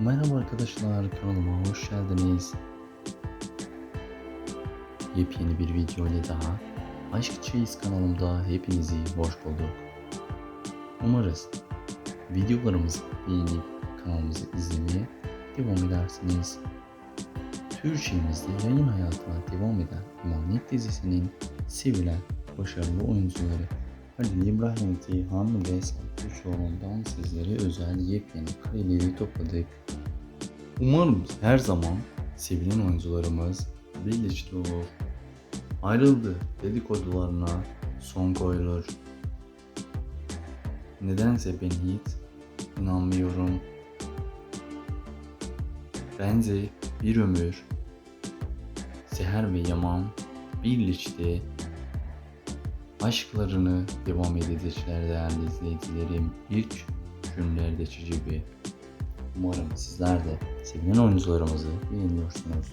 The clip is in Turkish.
Merhaba arkadaşlar kanalıma hoş geldiniz. Yepyeni bir video ile daha Aşk Çeyiz kanalımda hepinizi hoş bulduk. Umarız videolarımızı beğenip kanalımızı izlemeye devam edersiniz. Türkçemizde yayın hayatına devam eden Emanet dizisinin sevilen başarılı oyuncuları Halil İbrahim Ceyhan ve Serpil Çoğun'dan sizlere özel yepyeni kareleri topladık. Umarım her zaman sevilen oyuncularımız birleşti olur. Ayrıldı dedikodularına son koyulur. Nedense ben hiç inanmıyorum. Bence bir ömür Seher ve Yaman birleşti. Aşklarını devam edecekler değerli izleyicilerim. İlk günlerdeki gibi. Umarım sizler de sevilen oyuncularımızı beğeniyorsunuz.